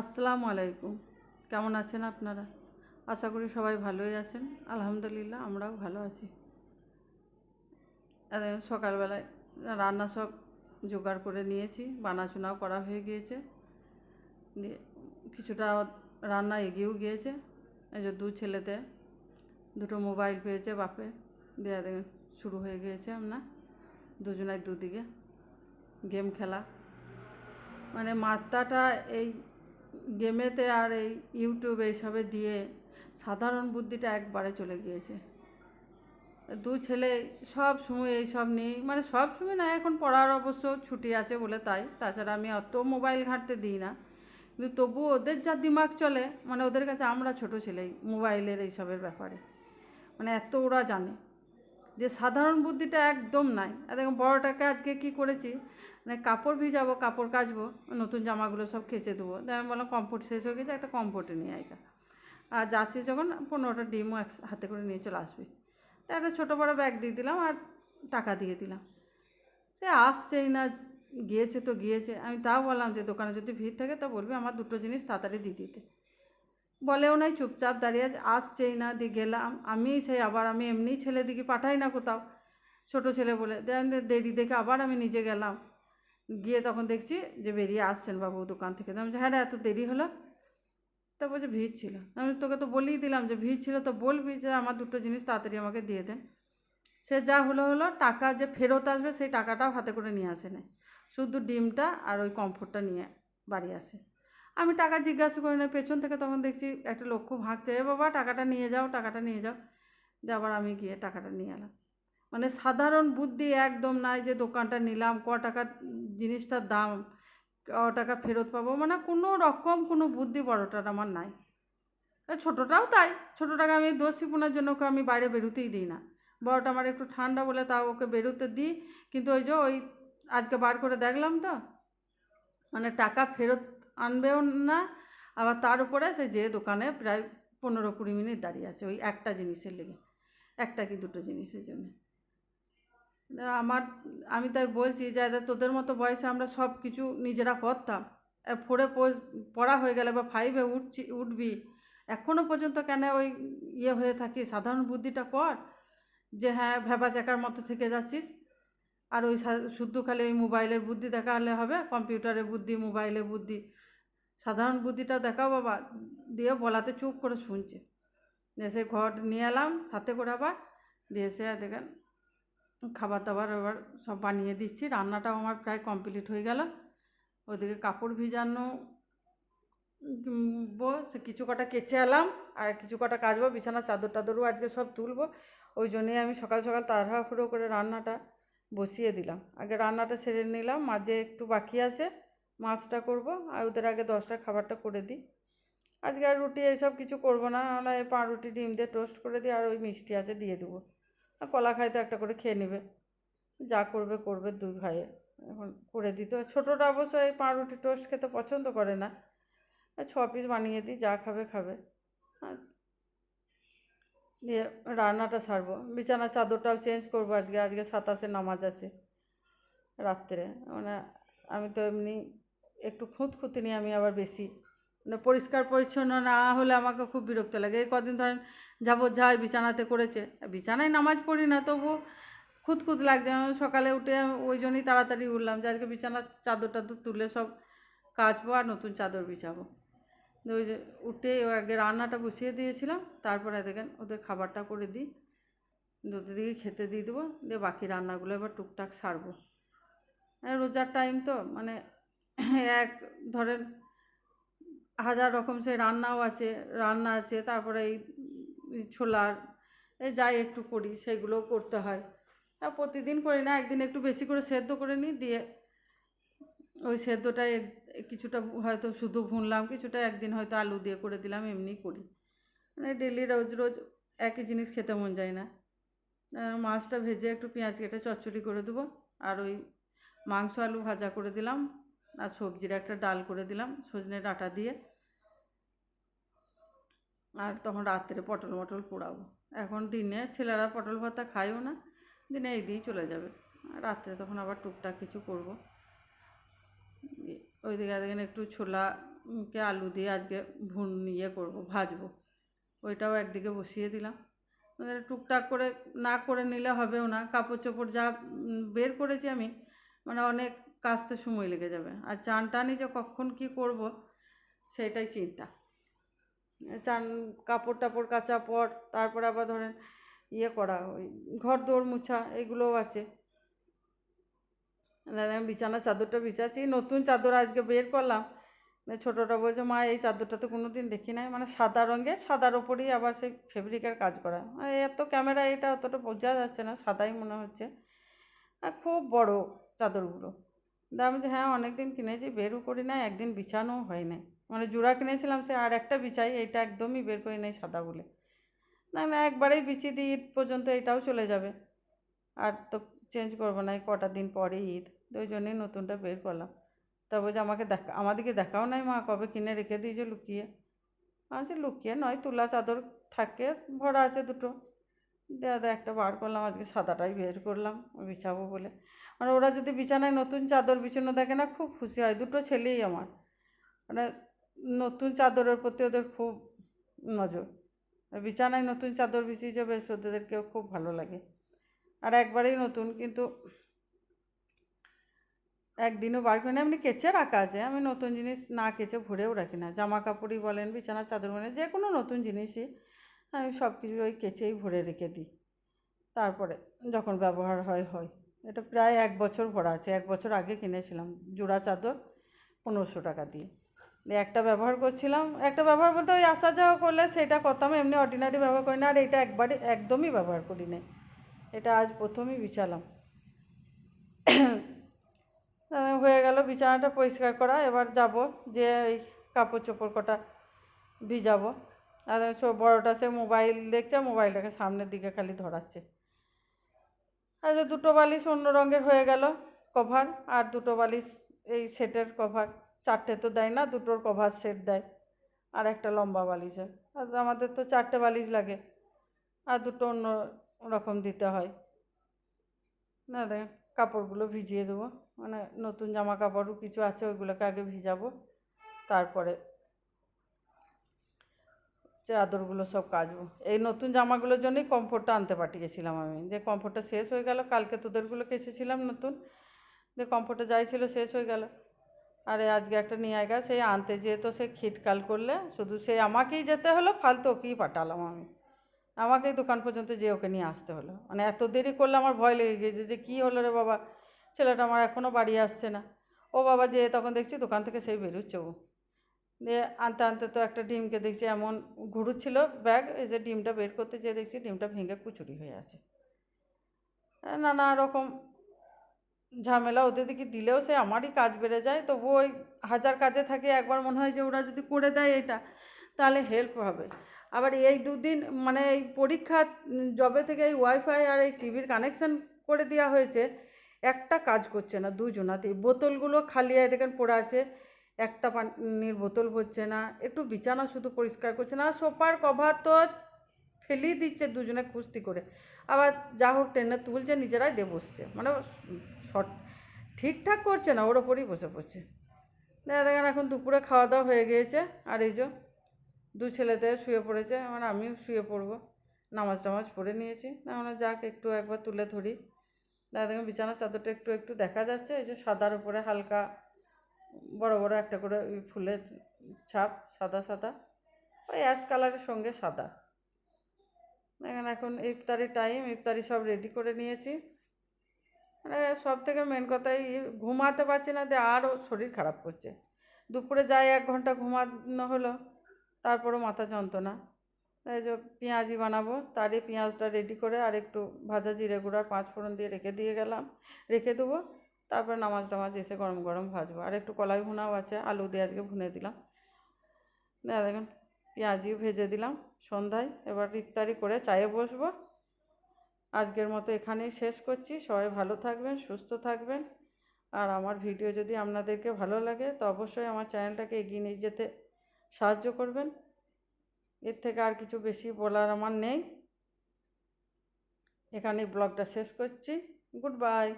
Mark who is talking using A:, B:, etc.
A: আসসালামু আলাইকুম। কেমন আছেন আপনারা? আশা করি সবাই ভালোই আছেন। আলহামদুলিল্লাহ, আমরাও ভালো আছি। সকালবেলায় রান্না সব জোগাড় করে নিয়েছি। বানাচুনাও করা হয়ে গিয়েছে। দিয়ে কিছুটা রান্না এগিয়েও গিয়েছে। এই যে দু ছেলেতে দুটো মোবাইল পেয়েছে বাপে। দেয়া দেখেন শুরু হয়ে গিয়েছে আপনার দুজনাই দুদিকে গেম খেলা। মানে মাত্রাটা এই গেমেতে আর এই ইউটিউব এইসবে দিয়ে সাধারণ বুদ্ধিটা একবারে চলে গিয়েছে। দু ছেলে সব সময় এইসব নিয়েই মানে সব সময় না, এখন পড়ার অবশ্য ছুটি আছে বলে তাই। তাছাড়া আমি অত মোবাইল ঘাঁটতে দিই না। কিন্তু তবুও ওদের যা দিমাগ চলে মানে ওদের কাছে আমরা ছোট ছেলেই মোবাইলের এইসবের ব্যাপারে। মানে এত ওরা জানে। যে সাধারণ বুদ্ধিটা একদম নাই। আর দেখুন, বড়োটাকে আজকে কি করেছি? মানে কাপড় ভিজাবো, কাপড় কাচবো, নতুন জামাগুলো সব কেচে দেবো। তাই আমি বললাম কম্ফোর্ট শেষ হয়ে গেছে, একটা কম্ফোর্টে নিয়ে আয়কা আর যাচ্ছি যখন, পনেরোটা ডিমও এক হাতে করে নিয়ে চলে আসবে। তা একটা ছোটো বড়ো ব্যাগ দিয়ে দিলাম আর টাকা দিয়ে দিলাম। সে আসছেই না, গিয়েছে তো গিয়েছে। আমি তাও বললাম যে, দোকানে যদি ভিড় থাকে, তা বলবি, আমার দুটো জিনিস তাড়াতাড়ি দিয়ে দিতে। বলেও নাই, চুপচাপ দাঁড়িয়ে আসছেই না দিয়ে গেলাম। আমি সেই আবার আমি এমনি ছেলে দিকে পাঠাই না কোথাও। ছোট ছেলে বলে, দেন দেরি দেখে আবার আমি নিজে গেলাম। গিয়ে তখন দেখছি যে বেরিয়ে আসছেন বাবু দোকান থেকে। আমি হ্যাঁ এত দেরি হলো? তা বলছে, ভিড় ছিল। আমি তোকে তো বলেই দিলাম যে ভিড় ছিল, তো বলবি যে আমার দুটো জিনিস তাড়াতাড়ি আমাকে দিয়ে দেন। সে যা হলো হলো, টাকা যে ফেরত আসবে, সেই টাকাটাও হাতে করে নিয়ে আসে না শুধু ডিমটা আর ওই কমফোর্টটা নিয়ে বাড়ি আসে। আমি টাকা জিজ্ঞাসা করি না, পেছন থেকে তখন দেখছি একটা লোক খুব এ বাবা, টাকাটা নিয়ে যাও, টাকাটা নিয়ে যাও। দিয়ে আবার আমি গিয়ে টাকাটা নিয়ে এলাম। মানে সাধারণ বুদ্ধি একদম নাই যে দোকানটা নিলাম, ক টাকা জিনিসটার দাম, ক টাকা ফেরত পাবো মানে কোনো রকম কোনো বুদ্ধি বড়টার আমার নাই। ছোটোটাও তাই ছোটোটাকে আমি দোষীপনার জন্য ওকে আমি বাইরে বেরোতেই দিই না। বড়টা আমার একটু ঠান্ডা বলে তাও ওকে বেরোতে দিই, কিন্তু ওই যে ওই আজকে বার করে দেখলাম তো মানে টাকা ফেরত আনবেও না, আবার তার উপরে সে যে দোকানে প্রায় পনেরো কুড়ি মিনিট দাঁড়িয়ে আছে, ওই একটা জিনিসের লেগে, একটা কি দুটো জিনিসের জন্য। আমার, আমি তাই বলছি যে তোদের মতো বয়সে আমরা সব কিছু নিজেরা করতাম। ফোরে পড়া হয়ে গেলে বা ফাইভে উঠছি, উঠবি। এখনও পর্যন্ত কেন ওই ইয়ে হয়ে থাকি সাধারণ বুদ্ধিটা কর যে হ্যাঁ ভেবা চাকার মতো থেকে যাচ্ছিস। আর ওই শুদ্ধ খালি ওই মোবাইলের বুদ্ধি দেখালে হবে, কম্পিউটারের বুদ্ধি, মোবাইলের বুদ্ধি। সাধারণ বুদ্ধিটা দেখাও বাবা দিয়ে বলাতে চুপ করে শুনছে। এসে ঘর নিয়ে এলাম, সাথে করে আবার দিয়ে এসে দেখেন খাবার দাবার এবার সব বানিয়ে দিচ্ছি, রান্নাটাও আমার প্রায় কমপ্লিট হয়ে গেল। ওদিকে কাপড় ভিজানো বো, সে কিছু কটা কেচে এলাম, আর কিছু কটা কাচবো, বিছানা, চাদর টাদরও আজকে সব তুলবো। ওই জন্যই আমি সকাল সকাল তাড়াহুড়ো করে রান্নাটা বসিয়ে দিলাম। আগে রান্নাটা সেরে নিলাম, মাঝে একটু বাকি আছে মাছটা করব আর ওদের আগে দশটা খাবারটা করে দিই। আজকে আর রুটি এইসব কিছু করব না আমরা পাউরুটি ডিম দিয়ে টোস্ট করে দিই আর ওই মিষ্টি আছে দিয়ে দেবো। আর কলা খাইতে একটা করে খেয়ে নেবে। যা করবে করবে দুই ভাইয়ে। এখন করে দিতে ছোটোটা অবশ্য এই পাউরুটি টোস্ট খেতে পছন্দ করে না। ছ পিস বানিয়ে দিই, যা খাবে খাবে। দিয়ে রান্নাটা সারবো। বিছানার চাদরটাও চেঞ্জ করব আজকে। আজকে সাতাশে নামাজ আছে রাত্রে। মানে আমি তো এমনি একটু খুঁতখুঁতি নিয়ে আমি আবার বেশি মানে পরিষ্কার পরিচ্ছন্ন না হলে আমাকে খুব বিরক্ত লাগে। এই কদিন ধরেন যাব যাই বিছানাতে করেছে, বিছানায় নামাজ পড়ি না তবু খুঁতখুত লাগছে। সকালে উঠে ওই জন্যই তাড়াতাড়ি উঠলাম যে আজকে বিছানার চাদর টাদর তুলে সব কাচবো আর নতুন চাদর বিছাবো। ওই যে উঠে ও আগে রান্নাটা বসিয়ে দিয়েছিলাম, তারপরে দেখেন ওদের খাবারটা করে দিই দুটো দিকে খেতে দিয়ে দেবো, দিয়ে বাকি রান্নাগুলো এবার টুকটাক সারবো। রোজার টাইম তো মানে এক ধরেন হাজার রকম সে রান্নাও আছে, রান্না আছে, তারপরে এই ছোলার, এই যাই একটু করি সেগুলোও করতে হয়। আর প্রতিদিন করি না, একদিন একটু বেশি করে সেদ্ধ করে নিই, দিয়ে ওই সেদ্ধটা কিছুটা হয়তো শুধু ভুনলাম, কিছুটা একদিন হয়তো আলু দিয়ে করে দিলাম, এমনি করি। মানে ডেলি রোজ রোজ একই জিনিস খেতে মন যায় না। মাছটা ভেজে একটু পেঁয়াজ কেটে চচ্চড়ি করে দেবো, আর ওই মাংস আলু ভাজা করে দিলাম। আর সবজির একটা ডাল করে দিলাম, সজনে ডাঁটা দিয়ে। আর তখন রাত্রে পটল মটল পোড়াবো। এখন দিনে ছেলেরা পটল ভাতা খায়ও না, দিনে এই দিয়েই চলে যাবে। রাত্রে তখন আবার টুকটাক কিছু করব। ওইদিকে দেখেন একটু ছোলাকে আলু দিয়ে আজকে ভুন ইয়ে করব, ভাজবো। ওইটাও একদিকে বসিয়ে দিলাম। টুকটাক করে না করে নিলে হবেও না। কাপড় চোপড় যা বের করেছি আমি মানে অনেক কাচতে সময় লেগে যাবে। আর চান টানি যে কখন কী করব, সেটাই চিন্তা। চান কাপড় টাপড়, কাচা পর তারপরে আবার ধরেন ইয়ে করা, ওই ঘর দৌড় মুছা, এগুলোও আছে। আমি বিছানা চাদরটা বিছাচ্ছি নতুন চাদর আজকে বের করলাম। ছোটোটা বলছে, মা, এই চাদরটা তো কোনো দিন দেখি নাই। মানে সাদা রঙের, সাদার ওপরেই আবার সেই ফেব্রিকের কাজ করা। এত ক্যামেরা এটা অতটা বোঝা যাচ্ছে না, সাদাই মনে হচ্ছে। আর খুব বড় চাদরগুলো। দা আমি যে হ্যাঁ অনেক দিন কিনেছি, বেরও করি না একদিন বিছানোও হয় নাই। মানে জোড়া কিনেছিলাম, সে আর একটা বিছাই, এইটা একদমই বের করি নাই সাদা বলে। না না, একবারেই বিছিয়ে দিই, ঈদ পর্যন্ত এটাও চলে যাবে। আর তো চেঞ্জ করব না কটা দিন পরে ঈদ, তো ওই জন্যই নতুনটা বের করলাম। তা বলছে, আমাকে দেখা আমাদেরকে দেখাও নাই মা, কবে কিনে রেখে দিয়েছে লুকিয়ে? আমি লুকিয়ে নয়, তুলা চাদর থাকে, ভরা আছে দুটো। দেওয়া একটা বার করলাম, আজকে সাদাটাই বের করলাম বিছাবো বলে। মানে ওরা যদি বিছানায় নতুন চাদর বিছানো দেখে না, খুব খুশি হয়, দুটো ছেলেই আমার। মানে নতুন চাদরের প্রতি ওদের খুব নজর। বিছানায় নতুন চাদর বিছিয়েছে, বেশ ওদেরকেও খুব ভালো লাগে। আর একবারেই নতুন, কিন্তু একদিনও বার করি না এমনি কেচে রাখা আছে, আমি নতুন জিনিস না কেচে ভরেও রাখি না। জামা কাপড়ই বলেন, বিছানার চাদর বলেন, যে কোনো নতুন জিনিসই। আমি সব কিছু ওই কেচেই ভরে রেখে দিই। তারপরে যখন ব্যবহার হয় হয়। এটা প্রায় এক বছর ভরা আছে। এক বছর আগে কিনেছিলাম জোড়া চাদর পনেরোশো টাকা দিয়ে। একটা ব্যবহার করছিলাম। একটা ব্যবহার বলতে ওই আসা যাওয়া করলে সেটা করতাম, এমনি অর্ডিনারি ব্যবহার করি না। আর এটা একবারে একদমই ব্যবহার করি না এটা আজ প্রথমই বিছালাম। হয়ে গেল বিছানাটা পরিষ্কার করা। এবার যাব যে এই কাপড় চোপড় কটা ভিজাবো। আর বড়টা সে মোবাইল দেখছে, মোবাইলটাকে সামনের দিকে খালি ধরাচ্ছে। আর দুটো বালিশ অন্য রঙের হয়ে গেল কভার আর দুটো বালিশ এই সেটের কভার চারটে তো দেয় না, দুটোর কভার সেট দেয়, আর একটা লম্বা বালিশের। আর আমাদের তো চারটে বালিশ লাগে, আর দুটো অন্য রকম দিতে হয়। না, দেখ, কাপড়গুলো ভিজিয়ে দেবো মানে নতুন জামা কাপড়ও কিছু আছে, ওইগুলোকে আগে ভিজাবো, তারপরে চাদরগুলো সব কাচবো। এই নতুন জামাগুলোর জন্যই কমফোর্টটা আনতে পাঠিয়েছিলাম আমি। যে কমফোর্টটা শেষ হয়ে গেল, কালকে তোদেরগুলোকে এসেছিলাম নতুন। যে কমফোর্টটা যাই ছিল শেষ হয়ে গেল। আরে আজকে একটা নিয়ে আয়গা সেই আনতে যেয়ে তো সে খিটকাল করলে, শুধু সেই আমাকেই যেতে হলো, ফালতু ওকেই পাঠালাম আমি। আমাকেই দোকান পর্যন্ত যেয়ে ওকে নিয়ে আসতে হলো। মানে এত দেরি করলে আমার ভয় লেগে গিয়েছে যে কী হলো রে বাবা? ছেলেটা আমার এখনও বাড়ি আসছে না। ও বাবা যেয়ে তখন দেখছি দোকান থেকে সেই বেরোচ্ছে ও। দিয়ে আনতে আনতে তো একটা ডিমকে দেখছি এমন ঘুরুচ্ছিল, ব্যাগ, এই যে ডিমটা বের করতে যেয়ে দেখছি ডিমটা ভেঙে কুচুরি হয়ে আছে। নানা রকম ঝামেলা ওদের দিকে দিলেও সে আমারই কাজ বেড়ে যায়, তবু ওই হাজার কাজে থাকে, একবার মনে হয় যে ওরা যদি করে দেয় এটা, তাহলে হেল্প হবে। আবার এই দুদিন মানে এই পরীক্ষা জবে থেকে এই ওয়াইফাই আর এই টিভির কানেকশন করে দেওয়া হয়েছে, একটা কাজ করছে না, দুজনাতেই। বোতলগুলো খালি দেখেন পড়ে আছে একটা পানির বোতল ভরছে না, একটু বিছানা শুধু পরিষ্কার করছে না সোফার কভার তো ফেলেই দিচ্ছে দুজনে কুস্তি করে। আবার যা হোক টেনে তুলছে, নিজেরাই দিয়ে বসছে। মানে শর্ট ঠিকঠাক করছে না, ওর ওপরই বসে পড়ছে। দেখা দেখেন এখন দুপুরে খাওয়া দাওয়া হয়ে গিয়েছে, আর এই যে দু ছেলেতে শুয়ে পড়েছে আমার আমিও শুয়ে পড়ব। নামাজ টামাজ পড়ে নিয়েছি না মানে যাক, একটু একবার তুলে ধরি। দেখা দেখেন বিছানার চাদরটা একটু একটু দেখা যাচ্ছে, এই যে সাদার উপরে হালকা বড় বড় একটা করে ফুলের ছাপ, সাদা সাদা। ওই অ্যাশ কালারের সঙ্গে সাদা। দেখেন এখন ইফতারি টাইম ইফতারি সব রেডি করে নিয়েছি। মানে সব থেকে মেন কথাই ঘুমাতে পারছি না, দিয়ে আরও শরীর খারাপ করছে। দুপুরে যাই এক ঘণ্টা ঘুমানো হলো, তারপরও মাথা যন্ত্রণা। তাই যে পেঁয়াজি বানাবো, তারই পেঁয়াজটা রেডি করে আর একটু ভাজা জিরে গুঁড়ার পাঁচ ফোড়ন দিয়ে রেখে দিয়ে গেলাম। রেখে দেবো। তারপর নামাজ টামাজ এসে গরম গরম ভাজবো। আর একটু কলাই ভুনাও আছে, আলু দিয়ে আজকে ভুনে দিলাম। না, দেখুন, পেঁয়াজিও ভেজে দিলাম সন্ধ্যায়। এবার ইফতারি করে চায়ে বসবো। আজকের মতো এখানেই শেষ করছি। সবাই ভালো থাকবেন, সুস্থ থাকবেন। আর আমার ভিডিও যদি আপনাদেরকে ভালো লাগে, তো অবশ্যই আমার চ্যানেলটাকে এগিয়ে নিয়ে যেতে সাহায্য করবেন। এর থেকে আর কিছু বেশি বলার আমার নেই। এখানেই ব্লগটা শেষ করছি। Good bye.